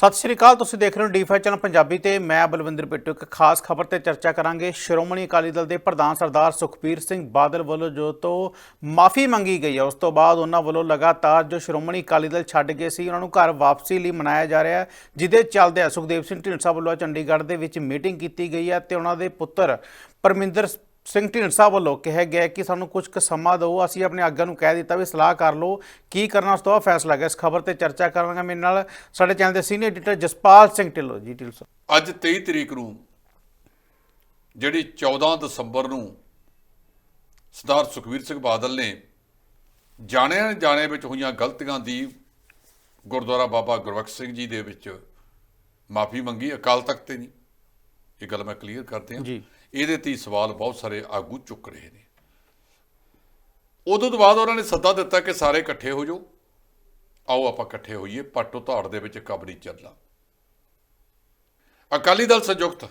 ਸਤਿ ਸ਼੍ਰੀ ਅਕਾਲ, ਤੁਸੀਂ ਦੇਖ ਰਹੇ ਹੋ ਡੀ5 ਚੈਨਲ ਪੰਜਾਬੀ ਤੇ ਮੈਂ ਬਲਵਿੰਦਰ ਪਿੱਟੂ ਇੱਕ ਖਾਸ ਖਬਰ ਤੇ ਚਰਚਾ ਕਰਾਂਗੇ। ਸ਼੍ਰੋਮਣੀ ਅਕਾਲੀ ਦਲ ਦੇ ਪ੍ਰਧਾਨ ਸਰਦਾਰ ਸੁਖਬੀਰ ਸਿੰਘ ਬਾਦਲ ਵੱਲੋਂ ਜੋ ਤੋਂ ਮਾਫੀ ਮੰਗੀ ਗਈ ਹੈ, ਉਸ ਤੋਂ ਬਾਅਦ ਉਹਨਾਂ ਵੱਲੋਂ ਲਗਾਤਾਰ ਜੋ ਸ਼੍ਰੋਮਣੀ ਅਕਾਲੀ ਦਲ ਛੱਡ ਗਏ ਸੀ, ਉਹਨਾਂ ਨੂੰ ਘਰ ਵਾਪਸੀ ਲਈ ਮਨਾਇਆ ਜਾ ਰਿਹਾ ਹੈ, ਜਿਹਦੇ ਚੱਲਦੇ ਸੁਖਦੇਵ ਸਿੰਘ ਢੀਂਡਸਾ ਵੱਲੋਂ ਚੰਡੀਗੜ੍ਹ ਦੇ ਵਿੱਚ ਮੀਟਿੰਗ ਕੀਤੀ ਗਈ ਹੈ ਤੇ ਉਹਨਾਂ ਦੇ ਪੁੱਤਰ ਪਰਮਿੰਦਰ ਸਿੰਘ ਢੀਂਡਸਾ ਵੱਲੋਂ ਕਿਹਾ ਗਿਆ ਕਿ ਸਾਨੂੰ ਕੁਝ ਕੁ ਸਮਾਂ ਦਿਓ, ਅਸੀਂ ਆਪਣੇ ਆਗਾਂ ਨੂੰ ਕਹਿ ਦਿੱਤਾ ਵੀ ਸਲਾਹ ਕਰ ਲਓ, ਕੀ ਕਰਨਾ ਉਸ ਤੋਂ ਬਾਅਦ ਫੈਸਲਾ ਗਿਆ ਇਸ ਖਬਰ ਤੇ ਚਰਚਾ ਕਰਾਂਗਾ। ਮੇਰੇ ਨਾਲ ਸਾਡੇ ਚੈਨਲ ਦੇ ਸੀਨੀਅਰ ਐਡੀਟਰ ਜਸਪਾਲ ਸਿੰਘ ਢਿੱਲੋਂ ਜੀ, ਢਿੱਲੋਂ ਸਾਹਿਬ। ਅੱਜ 23 ਤਰੀਕ ਨੂੰ ਜਿਹੜੀ 14 ਦਸੰਬਰ ਨੂੰ ਸਰਦਾਰ ਸੁਖਬੀਰ ਸਿੰਘ ਬਾਦਲ ਨੇ ਜਾਣੇ ਜਾਣੇ ਵਿੱਚ ਹੋਈਆਂ ਗਲਤੀਆਂ ਦੀ ਗੁਰਦੁਆਰਾ ਬਾਬਾ ਗੁਰਬਖਸ਼ ਸਿੰਘ ਜੀ ਦੇ ਵਿੱਚ ਮਾਫੀ ਮੰਗੀ, ਅਕਾਲ ਤਖਤ ਤੇ ਨਹੀਂ। ਇਹ ਗੱਲ ਮੈਂ ਕਲੀਅਰ ਕਰਦੇ ਹਾਂ ਜੀ। ਇਹਦੇ ਤੇ ਹੀ ਸਵਾਲ ਬਹੁਤ ਸਾਰੇ ਆਗੂ ਚੁੱਕ ਰਹੇ ਨੇ। ਉਦੋਂ ਤੋਂ ਬਾਅਦ ਉਹਨਾਂ ਨੇ ਸੱਦਾ ਦਿੱਤਾ ਕਿ ਸਾਰੇ ਇਕੱਠੇ ਹੋ ਜਾਓ। ਆਓ ਆਪਾਂ ਇਕੱਠੇ ਹੋਈਏ ਪੱਟੋ ਧਾੜ ਦੇ ਵਿੱਚ ਕਬੜੀ ਚੱਲਾਂ ਅਕਾਲੀ ਦਲ ਸੰਯੁਕਤ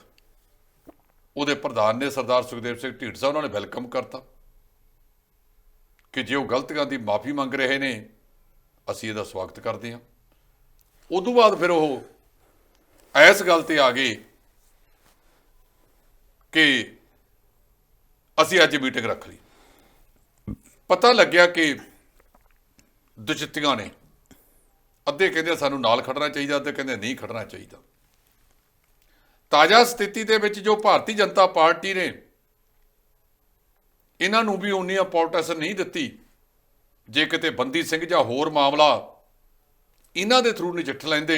ਉਹਦੇ ਪ੍ਰਧਾਨ ਨੇ ਸਰਦਾਰ ਸੁਖਦੇਵ ਸਿੰਘ ਢੀਂਡਸਾ ਉਹਨਾਂ ਨੇ ਵੈਲਕਮ ਕਰਤਾ ਕਿ ਜੇ ਉਹ ਗਲਤੀਆਂ ਦੀ ਮਾਫੀ ਮੰਗ ਰਹੇ ਨੇ ਅਸੀਂ ਇਹਦਾ ਸਵਾਗਤ ਕਰਦੇ ਹਾਂ। ਉਦੋਂ ਬਾਅਦ ਫਿਰ ਉਹ ਐਸ ਗੱਲ ਤੇ ਆ ਗਏ ਕਿ ਅਸੀਂ ਅੱਜ ਮੀਟਿੰਗ ਰੱਖ ਲਈ। ਪਤਾ ਲੱਗਿਆ ਕਿ ਦੁਚਿੱਤੀਆਂ ਨੇ ਅੱਧੇ ਕਹਿੰਦੇ ਸਾਨੂੰ ਨਾਲ ਖੜਨਾ ਚਾਹੀਦਾ, ਅੱਧੇ ਕਹਿੰਦੇ ਨਹੀਂ ਖੜਨਾ ਚਾਹੀਦਾ। ਤਾਜ਼ਾ ਸਥਿਤੀ ਦੇ ਵਿੱਚ ਜੋ ਭਾਰਤੀ ਜਨਤਾ ਪਾਰਟੀ ਨੇ ਇਹਨਾਂ ਨੂੰ ਵੀ ਉਨੀ ਇੰਪੋਰਟੈਂਸ ਨਹੀਂ ਦਿੱਤੀ, ਜੇ ਕਿਤੇ ਬੰਦੀ ਸਿੰਘ ਜਾਂ ਹੋਰ ਮਾਮਲਾ ਇਹਨਾਂ ਦੇ ਥਰੂ ਨਜਿੱਠ ਲੈਂਦੇ,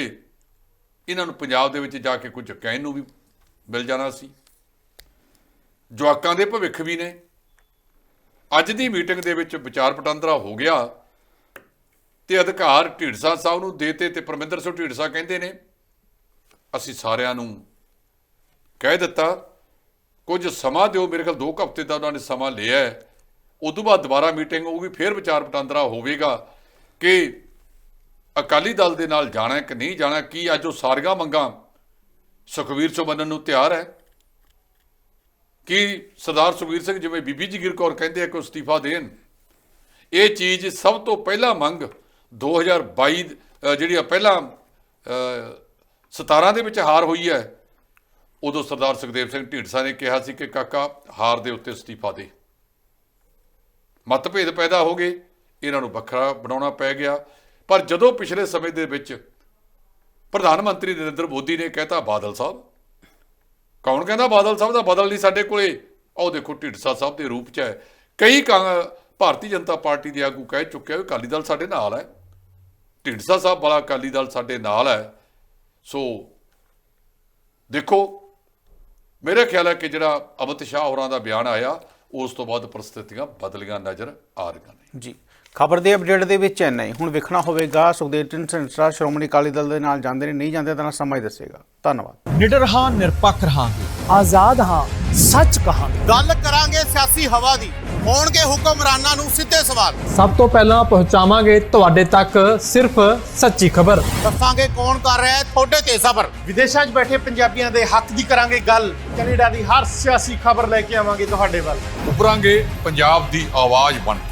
ਇਹਨਾਂ ਨੂੰ ਪੰਜਾਬ ਦੇ ਵਿੱਚ ਜਾ ਕੇ ਕੁਝ ਕਹਿਣ ਨੂੰ ਵੀ ਮਿਲ ਜਾਣਾ ਸੀ। ਜਵਾਕਾਂ ਦੇ ਭਵਿੱਖ ਵੀ ਨੇ। ਅੱਜ ਦੀ ਮੀਟਿੰਗ ਦੇ ਵਿੱਚ ਵਿਚਾਰ ਵਟਾਂਦਰਾ ਹੋ ਗਿਆ ਤੇ ਅਧਿਕਾਰ ਢੀਂਡਸਾ ਸਾਹਿਬ ਨੂੰ ਦੇਤੇ ਤੇ ਪਰਮਿੰਦਰ ਸਿੰਘ ਢੀਂਡਸਾ ਕਹਿੰਦੇ ਨੇ, ਅਸੀਂ ਸਾਰਿਆਂ ਨੂੰ ਕਹਿ ਦਿੱਤਾ, ਕੁਝ ਸਮਾਂ ਦਿਓ, ਮੇਰੇ ਖਿਆਲ 2 ਹਫ਼ਤੇ ਦਾ ਉਹਨਾਂ ਨੇ ਸਮਾਂ ਲਿਆ ਹੈ। ਉਸ ਤੋਂ ਬਾਅਦ ਦੁਬਾਰਾ ਮੀਟਿੰਗ ਹੋਊਗੀ, ਫਿਰ ਵਿਚਾਰ ਵਟਾਂਦਰਾ ਹੋਵੇਗਾ ਕਿ ਅਕਾਲੀ ਦਲ ਦੇ ਨਾਲ ਜਾਣਾ ਕਿ ਨਹੀਂ ਜਾਣਾ ਕੀ ਅੱਜ ਉਹ ਸਾਰੀਆਂ ਮੰਗਾਂ ਸੁਖਵੀਰ ਚੋਂ ਮੰਨਣ ਨੂੰ ਤਿਆਰ ਹੈ। ਕਿ ਸਰਦਾਰ ਸੁਖਵੀਰ ਸਿੰਘ ਜਿਵੇਂ ਬੀਬੀ ਜਗੀਰ ਕੌਰ ਕਹਿੰਦੇ ਆ ਕਿ ਉਹ ਅਸਤੀਫਾ ਦੇਣ ਇਹ ਚੀਜ਼ ਸਭ ਤੋਂ ਪਹਿਲਾਂ ਮੰਗ 2022 ਅ, ਜਿਹੜੀ ਆ ਪਹਿਲਾਂ ਅ, 17 ਦੇ ਵਿੱਚ ਹਾਰ ਹੋਈ ਹੈ ਉਦੋਂ ਸਰਦਾਰ ਸੁਖਦੇਵ ਸਿੰਘ ਢੀਂਡਸਾ ਨੇ ਕਿਹਾ ਸੀ ਕਿ ਕਾਕਾ ਹਾਰ ਦੇ ਉੱਤੇ ਅਸਤੀਫਾ ਦੇ। ਮਤਭੇਦ ਪੈਦਾ ਹੋ ਗਏ ਇਹਨਾਂ ਨੂੰ ਵੱਖਰਾ ਬਣਾਉਣਾ ਪੈ ਗਿਆ ਪਰ ਜਦੋਂ ਪਿਛਲੇ ਸਮੇਂ ਦੇ ਵਿੱਚ ਪ੍ਰਧਾਨ ਮੰਤਰੀ ਨਰਿੰਦਰ ਮੋਦੀ ਨੇ ਕਹਿਤਾ ਬਾਦਲ ਸਾਹਿਬ ਕੌਣ ਕਹਿੰਦਾ ਬਾਦਲ ਸਾਹਿਬ ਦਾ? ਬਦਲ ਨਹੀਂ ਸਾਡੇ ਕੋਲੇ। ਉਹ ਦੇਖੋ ਢੀਂਡਸਾ ਸਾਹਿਬ ਦੇ ਰੂਪ ਚ ਹੈ। ਕਈ ਕਾਂ- ਭਾਰਤੀ ਜਨਤਾ ਪਾਰਟੀ ਦੇ ਆਗੂ ਕਹਿ ਚੁੱਕਿਆ ਵੀ ਅਕਾਲੀ ਦਲ ਸਾਡੇ ਨਾਲ ਹੈ। ਢੀਂਡਸਾ ਸਾਹਿਬ ਵਾਲਾ ਅਕਾਲੀ ਦਲ ਸਾਡੇ ਨਾਲ ਹੈ। ਸੋ, ਦੇਖੋ, ਮੇਰੇ ਖਿਆਲ ਹੈ ਕਿ ਜਿਹੜਾ ਅਮਿਤ ਸ਼ਾਹ ਹੋਰਾਂ ਦਾ ਬਿਆਨ ਆਇਆ, ਉਸ ਤੋਂ ਬਾਅਦ ਪ੍ਰਸਥਿਤੀਆਂ ਬਦਲੀਆਂ ਨਜ਼ਰ ਆ ਰਹੀਆਂ ਨੇ। ਜੀ। ਖਬਰ ਦੇ ਅਪਡੇਟ ਦੇ ਵਿੱਚ ਇੰਨਾ ਹੀ। ਹੁਣ ਵੇਖਣਾ ਹੋਵੇਗਾ ਸੁਖਦੇਵ ਸਿੰਘ ਢੀਂਡਸਾ ਸ਼੍ਰੋਮਣੀ ਅਕਾਲੀ ਦਲ ਦੇ ਨਾਲ ਜਾਂਦੇ ਨੇ ਨਹੀਂ ਜਾਂਦੇ ਤਾਂ ਸਮਾਂ ਹੀ ਦੱਸੇਗਾ। ਧੰਨਵਾਦ। ਨਿਡਰ ਹਾਂ ਨਿਰਪੱਖ ਰਹਾਂਗੇ। ਆਜ਼ਾਦ ਹਾਂ ਸੱਚ ਕਹਾਂਗੇ। ਗੱਲ ਕਰਾਂਗੇ ਸਿਆਸੀ ਹਵਾ ਦੀ। ਹੋਣਗੇ ਹੁਕਮਰਾਨਾਂ ਨੂੰ ਸਿੱਧੇ ਸਵਾਲ। ਸਭ ਤੋਂ ਪਹਿਲਾਂ ਪਹੁੰਚਾਵਾਂਗੇ ਤੁਹਾਡੇ ਤੱਕ ਸਿਰਫ ਸੱਚੀ ਖਬਰ। ਦੱਸਾਂਗੇ ਕੌਣ ਕਰ ਰਿਹਾ ਹੈ ਤੁਹਾਡੇ ਤੇ ਸਬਰ। ਵਿਦੇਸ਼ਾਂ 'ਚ ਬੈਠੇ ਪੰਜਾਬੀਆਂ ਦੇ ਹੱਕ ਦੀ ਕਰਾਂਗੇ ਗੱਲ। ਕੈਨੇਡਾ ਦੀ ਹਰ ਸਿਆਸੀ ਖਬਰ ਲੈ ਕੇ ਆਵਾਂਗੇ ਤੁਹਾਡੇ ਵੱਲ। ਉਭਰਾਂਗੇ ਪੰਜਾਬ ਦੀ ਆਵਾਜ਼ ਬਣ ਕੇ।